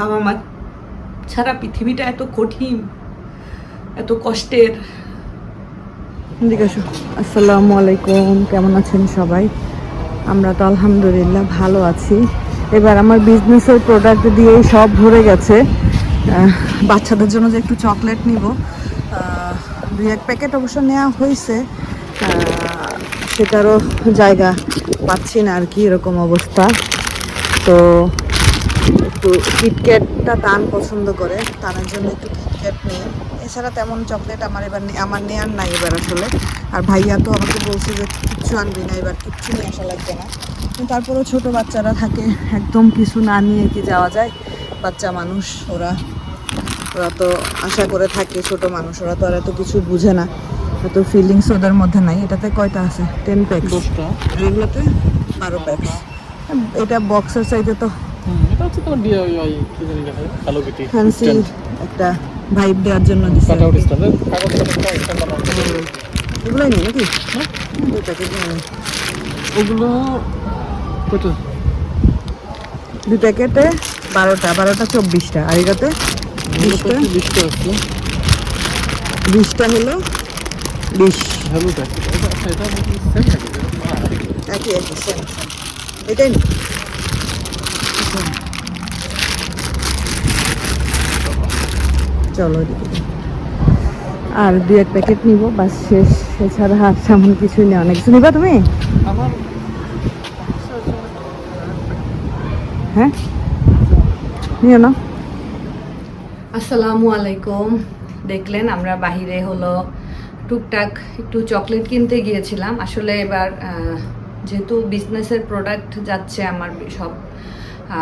বাবা মা ছাড়া পৃথিবীটা এত কঠিন, এত কষ্টের। আসসালামু আলাইকুম। কেমন আছেন সবাই? আমরা তো আলহামদুলিল্লাহ ভালো আছি। এবার আমার বিজনেসের প্রোডাক্ট দিয়েই সব ভরে গেছে। বাচ্চাদের জন্য যে একটু চকলেট নিব দুই এক প্যাকেট অবশ্য নেওয়া হয়েছে সেটারও জায়গা পাচ্ছি না আর কি, এরকম অবস্থা। তো একটু কিটক্যাটটা টান পছন্দ করে টানের জন্য একটু কিটক্যাট নিই এছাড়া তেমন চকলেট আমার এবার আমার নেয়ার নাই এবার আসলে। আর ভাইয়া তো আমাকে বলছে যে কিচ্ছু আনবি না এবার কিচ্ছু নিয়ে আসা লাগবে না। কিন্তু তারপরেও ছোট বাচ্চারা থাকে একদম কিছু না নিয়ে কি যাওয়া যায়? বাচ্চা মানুষ ওরা ওরা তো আশা করে থাকে ছোট মানুষ ওরা তো আর এত কিছু বুঝে না। এত ফিলিংস ওদের মধ্যে নাই। এটাতে কয়টা আছে? টেন দশটা। এগুলোতে বারো প্যাক্স এটা বক্সের সাইজে তো এটা হচ্ছে তোমার ডিআইওয়াই কি জানি লেখা হ্যালো ফ্যান্সি একটা ভাইব দেওয়ার জন্য দিচ্ছে কাট আউট স্ট্যান্ডার্ড কাগজ কাটা স্ট্যান্ড বানানো নেই নাকি নেই ওগুলো কত দুই প্যাকেটে বারোটা বারোটা চব্বিশটা আর এটাতে বিশটা বিশটা বিশটা হলো বিশ আচ্ছা না, একই একই সেম এটাই চলো এদিকে। আর দুই এক প্যাকেট নিব বাস শেষ। এছাড়া আর তেমন কিছুই নেই। অনেক কিছু নিবা তুমি? হ্যাঁ? নিও না। আসসালামু আলাইকুম। দেখলেন আমরা বাহিরে হলো টুকটাক একটু চকলেট কিনতে গিয়েছিলাম। আসলে এবার যেহেতু বিজনেসের প্রোডাক্ট যাচ্ছে আমার সব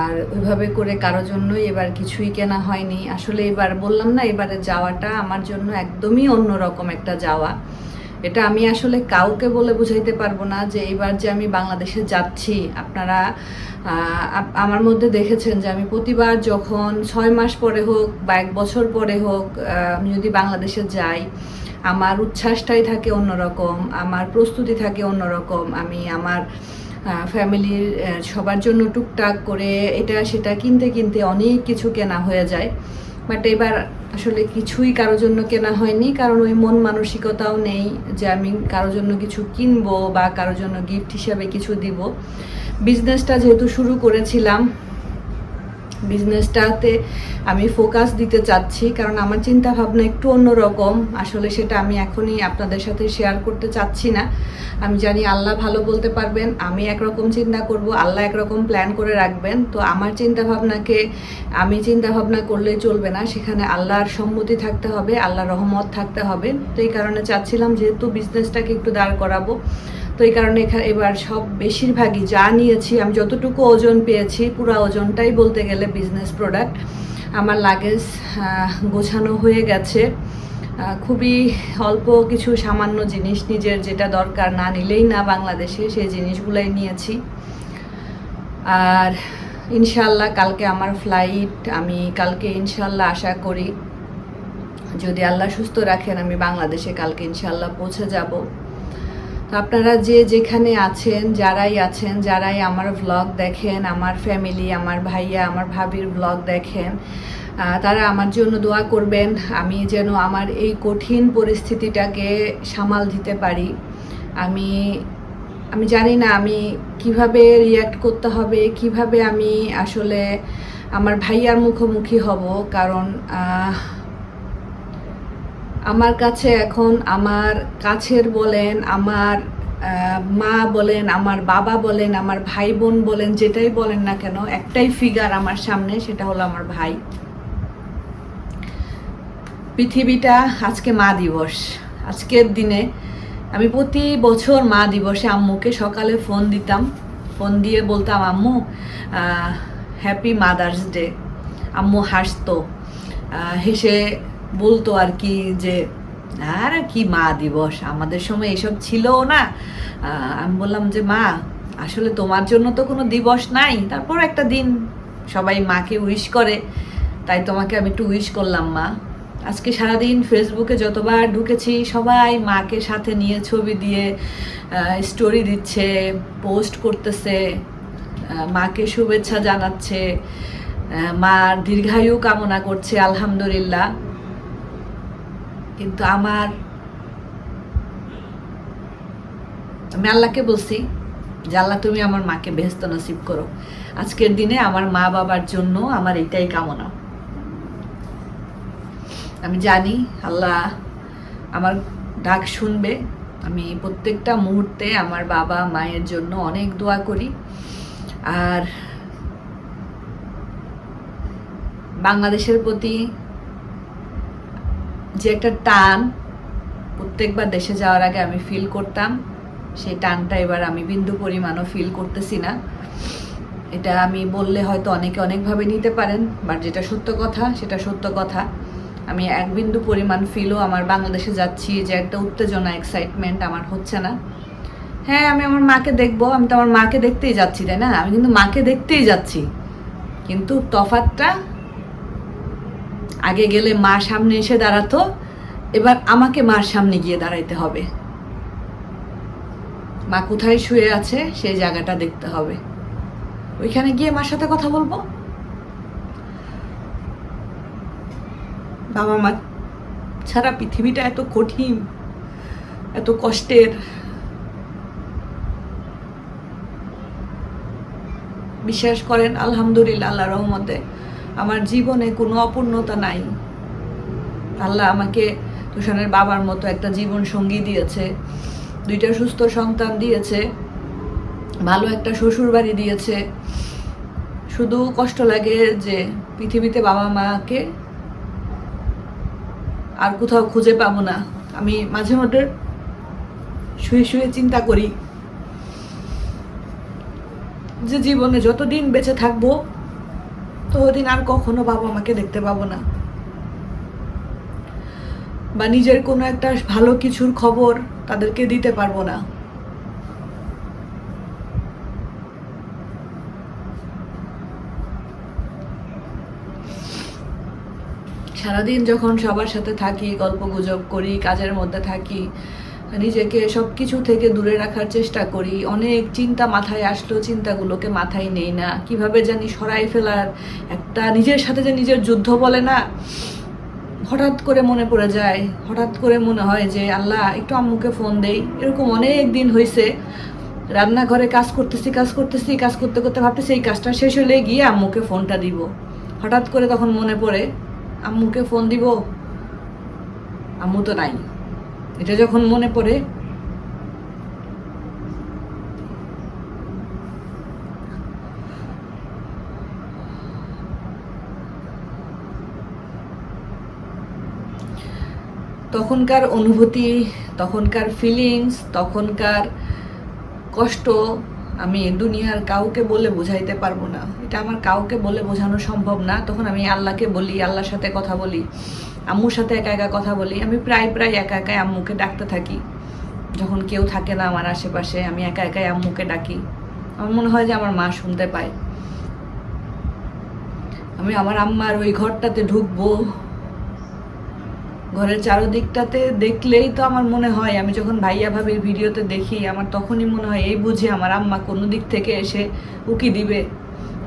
আর ওইভাবে করে কারোর জন্যই এবার কিছুই কেনা হয়নি। আসলে এবার বললাম না, এবারে যাওয়াটা আমার জন্য একদমই অন্যরকম একটা যাওয়া। এটা আমি আসলে কাউকে বলে বুঝাইতে পারব না যে এবার যে আমি বাংলাদেশে যাচ্ছি, আপনারা আমার মধ্যে দেখেছেন যে আমি প্রতিবার যখন ছয় মাস পরে হোক বা এক বছর পরে হোক আমি যদি বাংলাদেশে যাই, আমার উচ্ছ্বাসটাই থাকে অন্যরকম, আমার প্রস্তুতি থাকে অন্যরকম, আমি আমার ফ্যামিলির সবার জন্য টুকটাক করে এটা সেটা কিনতে কিনতে অনেক কিছু কেনা হয়ে যায়। বাট এবার আসলে কিছুই কারও জন্য কেনা হয়নি, কারণ ওই মন মানসিকতাও নেই যে আমি কারোর জন্য কিছু কিনবো বা কারোর জন্য গিফট হিসাবে কিছু দিব। বিজনেসটা যেহেতু শুরু করেছিলাম বিজনেসটাতে আমি ফোকাস দিতে চাচ্ছি, কারণ আমার চিন্তা ভাবনা একটু অন্যরকম। আসলে সেটা আমি এখনই আপনাদের সাথে শেয়ার করতে চাচ্ছি না। আমি জানি আল্লাহ ভালো বলতে পারবেন, আমি একরকম চিন্তা করব, আল্লাহ একরকম প্ল্যান করে রাখবেন। তো আমার চিন্তা ভাবনাকে আমি চিন্তা ভাবনা করলে চলবে না। সেখানে আল্লাহর সম্মতি থাকতে হবে, আল্লাহর রহমত থাকতে হবে। তো এই কারণে চাচ্ছিলাম যেহেতু বিজনেসটাকে একটু দাঁড় করাবো। তো এই কারণে এখানে এবার সব বেশিরভাগই যা নিয়েছি, আমি যতটুকু ওজন পেয়েছি, পুরো ওজনটাই বলতে গেলে বিজনেস প্রোডাক্ট আমার লাগেজ গোছানো হয়ে গেছে। খুবই অল্প কিছু সামান্য জিনিস নিজের যেটা দরকার না নিলেই না বাংলাদেশে সেই জিনিসগুলোই নিয়েছি। আর ইনশাল্লাহ কালকে আমার ফ্লাইট আমি কালকে ইনশাল্লাহ আশা করি, যদি আল্লাহ সুস্থ রাখেন, আমি বাংলাদেশে কালকে ইনশাল্লাহ পৌঁছে যাব। আপনারা যে যেখানে আছেন, যারাই আছেন, যারাই আমার ভ্লগ দেখেন, আমার ফ্যামিলি আমার ভাইয়া, আমার ভাবির ভ্লগ দেখেন তারা আমার জন্য দোয়া করবেন, আমি যেন আমার এই কঠিন পরিস্থিতিটাকে সামাল দিতে পারি। আমি আমি জানি না আমি কীভাবে রিয়াক্ট করতে হবে, কীভাবে আমি আসলে আমার ভাইয়ার মুখোমুখি হব, কারণ আমার কাছে এখন আমার কাছের বলেন, আমার মা বলেন, আমার বাবা বলেন, আমার ভাই বোন বলেন, যেটাই বলেন না কেন, একটাই ফিগার আমার সামনে, সেটা হলো আমার ভাই। পৃথিবীটা আজকে মা দিবস। আজকের দিনে আমি প্রতি বছর মা দিবসে আম্মুকে সকালে ফোন দিতাম। ফোন দিয়ে বলতাম, আম্মু হ্যাপি মাদার্স ডে আম্মু হাসতো। হেসে বলতো আর কি যে, আর কি মা দিবস? আমাদের সময় এসব ছিলও না। আমি বললাম যে, মা, আসলে তোমার জন্য তো কোনো দিবস নাই। তারপর একটা দিন সবাই মাকে উইশ করে। তাই তোমাকে আমি একটু উইশ করলাম, মা। আজকে সারাদিন ফেসবুকে যতবার ঢুকেছি, সবাই মাকে সাথে নিয়ে ছবি দিয়ে স্টোরি দিচ্ছে পোস্ট করতেছে মাকে শুভেচ্ছা জানাচ্ছে মার দীর্ঘায়ু কামনা করছে, আলহামদুলিল্লাহ। কিন্তু আমার, আমি আল্লাহকে বলছি যে আল্লাহ তুমি আমার মাকে বেহেস্ত নসিব করো। আজকের দিনে আমার মা বাবার জন্য আমার এটাই কামনা। আমি জানি আল্লাহ আমার ডাক শুনবে। আমি প্রত্যেকটা মুহূর্তে আমার বাবা মায়ের জন্য অনেক দোয়া করি। আর বাংলাদেশের প্রতি যে একটা টান প্রত্যেকবার দেশে যাওয়ার আগে আমি ফিল করতাম, সেই টানটা এবার আমি বিন্দু পরিমাণও ফিল করতেছি না। এটা আমি বললে হয়তো অনেকে অনেকভাবে নিতে পারেন বাট যেটা সত্য কথা, সেটা সত্য কথা। আমি এক বিন্দু পরিমাণ ফিলও আমার বাংলাদেশে যাচ্ছি, যে একটা উত্তেজনা এক্সাইটমেন্ট আমার হচ্ছে না। হ্যাঁ আমি আমার মাকে দেখব, আমি তো আমার মাকে দেখতেই যাচ্ছি, তাই না? আমি কিন্তু মাকে দেখতেই যাচ্ছি। কিন্তু তফাতটা আগে গেলে মা সামনে এসে দাঁড়াতো, এবার আমাকে মার সামনে গিয়ে দাঁড়াইতে হবে। মা কোথায় শুয়ে আছে সেই জায়গাটা দেখতে হবে। ওইখানে গিয়ে মার সাথে কথা বলব? বাবা মা ছাড়া পৃথিবীটা এত কঠিন, এত কষ্টের। বিশ্বাস করেন, আলহামদুলিল্লাহ আল্লাহ রহমতে আমার জীবনে কোনো অপূর্ণতা নাই। আল্লাহ আমাকে তুষানের বাবার মতো একটা জীবন সঙ্গী দিয়েছে, দুইটা সুস্থ সন্তান দিয়েছে, ভালো একটা শ্বশুর বাড়ি দিয়েছে। শুধু কষ্ট লাগে যে পৃথিবীতে বাবা মাকে আর কোথাও খুঁজে পাবো না। আমি মাঝে মধ্যে শুয়ে শুয়ে চিন্তা করি যে জীবনে যতদিন বেঁচে থাকব ততদিন আর কখনো বাবা মাকে দেখতে পাবো না। বা নিজের কোনো একটা ভালো কিছুর খবর তাদেরকে দিতে পারব না। সারাদিন যখন সবার সাথে থাকি, গল্প গুজব করি, কাজের মধ্যে থাকি নিজেকে সব কিছু থেকে দূরে রাখার চেষ্টা করি। অনেক চিন্তা মাথায় আসলো, চিন্তাগুলোকে মাথায় নেই না। কীভাবে জানি সরাই ফেলার একটা নিজের সাথে যে নিজের যুদ্ধ বলে না, হঠাৎ করে মনে পড়ে যায়। হঠাৎ করে মনে হয় যে, আল্লাহ, একটু আম্মুকে ফোন দেই। এরকম অনেক দিন হয়েছে রান্নাঘরে কাজ করতেছি কাজ করতেছি, কাজ করতে করতে ভাবতেছি এই কাজটা শেষ হলে গিয়ে আম্মুকে ফোনটা দিব। হঠাৎ করে তখন মনে পড়ে, আম্মুকে ফোন দিব। আম্মু তো নাই। এটা যখন মনে পড়ে, তখনকার অনুভূতি, তখনকার ফিলিংস তখনকার কষ্ট আমি দুনিয়ার কাউকে বলে বোঝাইতে পারব না। এটা আমার কাউকে বলে বোঝানো সম্ভব না। তখন আমি আল্লাহকে বলি, আল্লাহর সাথে কথা বলি। আম্মুর সাথে একা একা কথা বলি, আমি প্রায় প্রায় একা একাই আম্মুকে ডাকতে থাকি। যখন কেউ থাকে না আমার আশেপাশে, আমি একা একাই আম্মুকে ডাকি। আমার মনে হয় যে আমার মা শুনতে পায়। আমি আমার আম্মার ওই ঘরটাতে ঢুকবো। ঘরের চারোদিকটাতে দেখলেই তো আমার মনে হয়, আমি যখন ভাইয়া ভাবির ভিডিওতে দেখি, আমার তখনই মনে হয়, এই বুঝে আমার আম্মা কোনো দিক থেকে এসে উকি দিবে।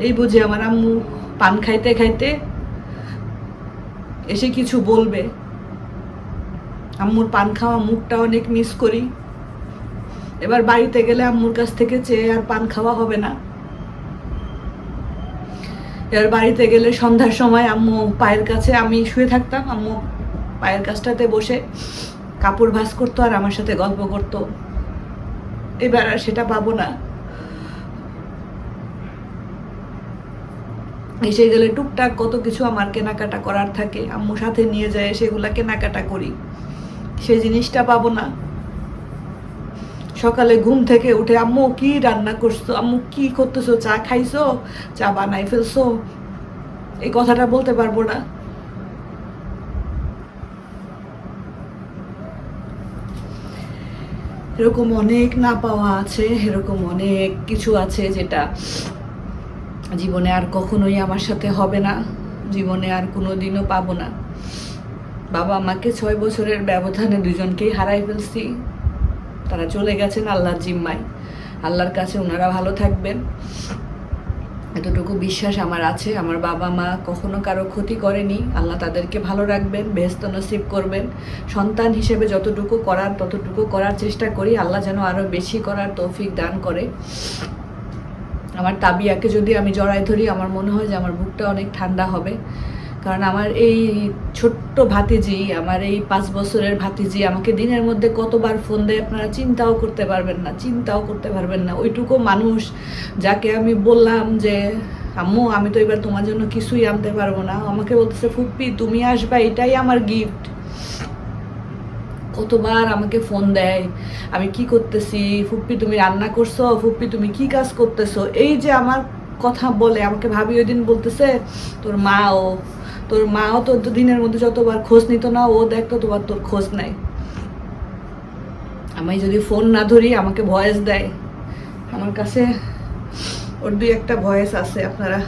এই বুঝে আমার আম্মু পান খাইতে খাইতে এসে কিছু বলবে। আম্মুর পান খাওয়া মুখটা অনেক মিস করি। এবার বাড়িতে গেলে আম্মুর কাছ থেকে চেয়ে আর পান খাওয়া হবে না। এবার বাড়িতে গেলে সন্ধ্যার সময় আম্মু পায়ের কাছে আমি শুয়ে থাকতাম। আম্মু পায়ের কাছটাতে বসে কাপড় ভাঁজ করতো আর আমার সাথে গল্প করতো। এবার আর সেটা পাবো না। এসে গেলে টুকটাক কত কিছু আমার কেনাকাটা করার থাকে। আম্মু সাথে নিয়ে যায়, সেগুলা কেনাকাটা করি। সেই জিনিসটা পাবো না। সকালে ঘুম থেকে উঠে, আম্মু, কি রান্না করছ? আম্মু, কি করতেছো? চা খাইছো? চা বানাই ফেলছো? এই কথাটা বলতে পারব না। এরকম অনেক না পাওয়া আছে, এরকম অনেক কিছু আছে যেটা জীবনে আর কখনোই আমার সাথে হবে না। জীবনে আর কোনো দিনও পাবো না। বাবা আমাকে ছয় বছরের ব্যবধানে দুজনকেই হারাই ফেলছি। তারা চলে গেছেন আল্লাহর জিম্মায়। আল্লাহর কাছে ওনারা ভালো থাকবেন। এতটুকু বিশ্বাস আমার আছে। আমার বাবা মা কখনো কারও ক্ষতি করেনি। আল্লাহ তাদেরকে ভালো রাখবেন বেহস্ত নসিব করবেন। সন্তান হিসেবে যতটুকু করার, ততটুকু করার চেষ্টা করি। আল্লাহ যেন আরও বেশি করার তৌফিক দান করে। আমার তাবিয়াকে যদি আমি জড়াই ধরি, আমার মনে হয় যে আমার বুকটা অনেক ঠান্ডা হবে। কারণ আমার এই ছোট্ট ভাতিজি, আমার এই পাঁচ বছরের ভাতিজি আমাকে দিনের মধ্যে কতবার ফোন দেয়, আপনারা চিন্তাও করতে পারবেন না, চিন্তাও করতে পারবেন না। ওইটুকু মানুষ যাকে আমি বললাম যে, আম্মু, আমি তো এবার তোমার জন্য কিছুই আনতে পারব না। আমাকে বলতেছে, ফুপ্পি, তুমি আসবা, এটাই আমার গিফট কতবার আমাকে ফোন দেয়, আমি কি করতেছি, ফুপ্পি তুমি রান্না করছ, ফুপ্পি তুমি কি কাজ করতেছো, এই যে আমার কথা বলে, আমাকে ভাবি ওই দিন বলতেছে, তোর মাও তোর মাও তোর তো দিনের মধ্যে যতবার খোঁজ নিত না, ও দেখতো তোমার তোর খোঁজ নাই। আমি যদি ফোন না ধরি, আমাকে ভয়েস দেয়। আমার কাছে ওর দুই একটা ভয়েস আছে, আপনারা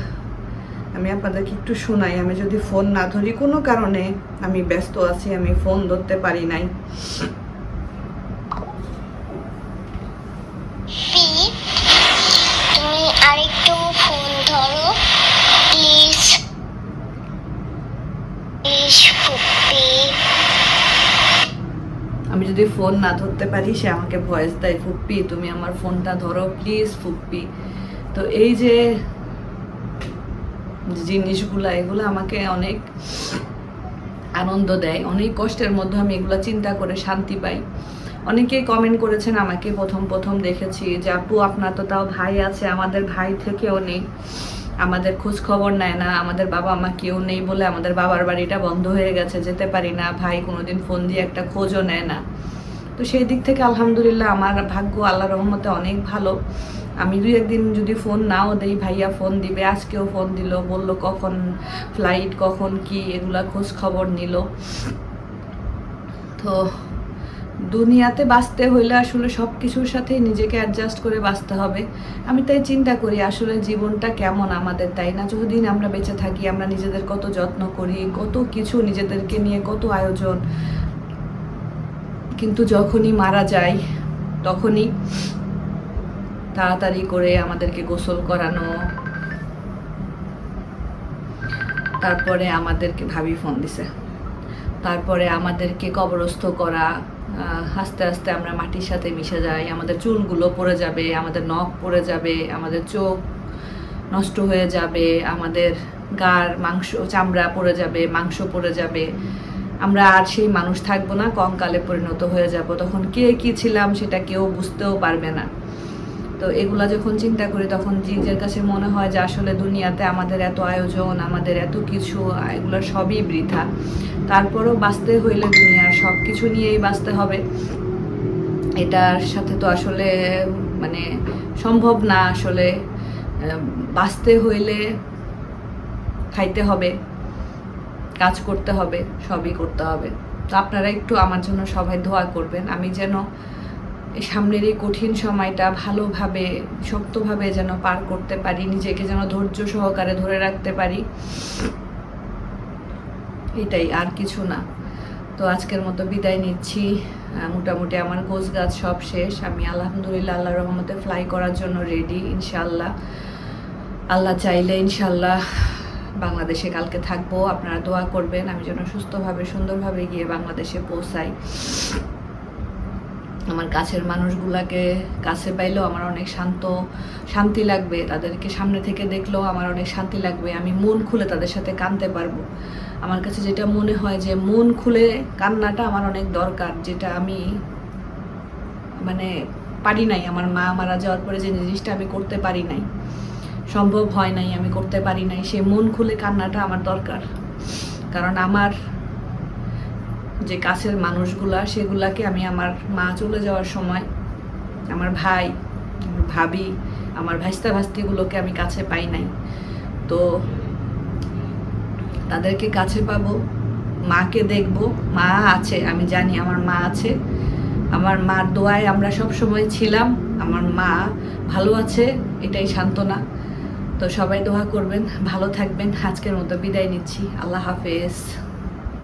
আমি আপনাদেরকে একটু শোনাই আমি যদি ফোন না ধরি কোনো কারণে আমি ব্যস্ত আছি আমি ফোন ধরতে পারি নাই। তুমি আরেকটু ফোন ধরো। প্লিজ প্লিজ আমি যদি ফোন না ধরতে পারি সে আমাকে ভয়েস দেয় ফুপ্পি তুমি আমার ফোনটা ধরো প্লিজ ফুপ্পি তো এই যে জিনিসগুলা, এগুলো আমাকে অনেক আনন্দ দেয়। অনেক কষ্টের মধ্যে আমি এগুলো চিন্তা করে শান্তি পাই। অনেকেই কমেন্ট করেছেন আমাকে, প্রথম প্রথম দেখেছি যে আপু, আপনার তো তাও ভাই আছে, আমাদের ভাই থেকেও নেই। আমাদের খোঁজ খবর নেয় না, আমাদের বাবা মা কেউ নেই বলে আমাদের বাবার বাড়িটা বন্ধ হয়ে গেছে, যেতে পারি না। ভাই কোনোদিন ফোন দিয়ে একটা খোঁজও নেয় না। তো সেই দিক থেকে আলহামদুলিল্লাহ, আমার ভাগ্য আল্লাহ রহমতে অনেক ভালো। আমি দুই একদিন যদি ফোন নাও দেই, ভাইয়া ফোন দিবে, আজকেও ফোন দিল, বলল কখন ফ্লাইট কখন কি, এগুলা খোঁজ খবর নিল। তো দুনিয়াতে বাঁচতে হইলে আসলে সব কিছুর সাথেই নিজেকে অ্যাডজাস্ট করে বাঁচতে হবে। আমি তাই চিন্তা করি আসলে জীবনটা কেমন আমাদের, তাই না? যতদিন আমরা বেঁচে থাকি, আমরা নিজেদের কত যত্ন করি, কত কিছু নিজেদেরকে নিয়ে কত আয়োজন। কিন্তু যখনই মারা যায় তখনই তাড়াতাড়ি করে আমাদেরকে গোসল করানো। তারপরে আমাদেরকে ভাবি ফোন দিছে। তারপরে আমাদেরকে কবরস্থ করা আস্তে আস্তে আমরা মাটির সাথে মিশে যাই, আমাদের চুলগুলো পড়ে যাবে, আমাদের নখ পড়ে যাবে, আমাদের চোখ নষ্ট হয়ে যাবে, আমাদের গার মাংস, চামড়া পড়ে যাবে, মাংস পড়ে যাবে। আমরা আর সেই মানুষ থাকব না, কঙ্কালে পরিণত হয়ে যাব। তখন কে কি ছিলাম সেটা কেউ বুঝতেও পারবে না। তো এগুলা যখন চিন্তা করি, তখন নিজের কাছে মনে হয় যে আসলে দুনিয়াতে আমাদের এত আয়োজন, আমাদের এত কিছু এগুলো সবই বৃথা। তারপরও বাঁচতে হইলে দুনিয়ার সব কিছু নিয়েই বাঁচতে হবে। এটার সাথে তো আসলে মানে সম্ভব না আসলে বাঁচতে হইলে খাইতে হবে, কাজ করতে হবে, সবই করতে হবে। তো আপনারা একটু আমার জন্য সবাই দোয়া করবেন। আমি যেন সামনের এই কঠিন সময়টা ভালোভাবে, শক্তভাবে যেন পার করতে পারি, নিজেকে যেন ধৈর্য সহকারে ধরে রাখতে পারি। এটাই আর কিছু না। তো আজকের মতো বিদায় নিচ্ছি। মোটামুটি আমার গোছ গাছ সব শেষ। আমি আলহামদুলিল্লাহ আল্লাহ রহমতে ফ্লাই করার জন্য রেডি ইনশাল্লাহ আল্লাহ চাইলে ইনশাল্লাহ বাংলাদেশে কালকে থাকব। আপনারা দোয়া করবেন, আমি যেন সুস্থভাবে, সুন্দরভাবে গিয়ে বাংলাদেশে পৌঁছাই। আমার কাছের মানুষগুলাকে কাছে পাইলেও আমার অনেক শান্ত, শান্তি লাগবে। তাদেরকে সামনে থেকে দেখলেও আমার অনেক শান্তি লাগবে। আমি মন খুলে তাদের সাথে কাঁদতে পারব। আমার কাছে যেটা মনে হয় যে মন খুলে কান্নাটা আমার অনেক দরকার, যেটা আমি মানে পারি নাই। আমার মা মারা যাওয়ার পরে যে জিনিসটা আমি করতে পারি নাই, সম্ভব হয় নাই, আমি করতে পারি নাই, সে মন খুলে কান্নাটা আমার দরকার। কারণ আমার যে কাছের মানুষগুলা, সেগুলাকে আমি আমার মা চলে যাওয়ার সময় আমার ভাই ভাবি, আমার ভাইস্তা ভাস্তিগুলোকে আমি কাছে পাই নাই। তো তাদেরকে কাছে পাবো, মাকে দেখব, মা আছে, আমি জানি আমার মা আছে। আমার মার দোয়ায় আমরা সব সময় ছিলাম, আমার মা ভালো আছে, এটাই সান্ত্বনা। তো সবাই দোয়া করবেন, ভালো থাকবেন, আজকের মতো বিদায় নিচ্ছি, আল্লাহ হাফেজ।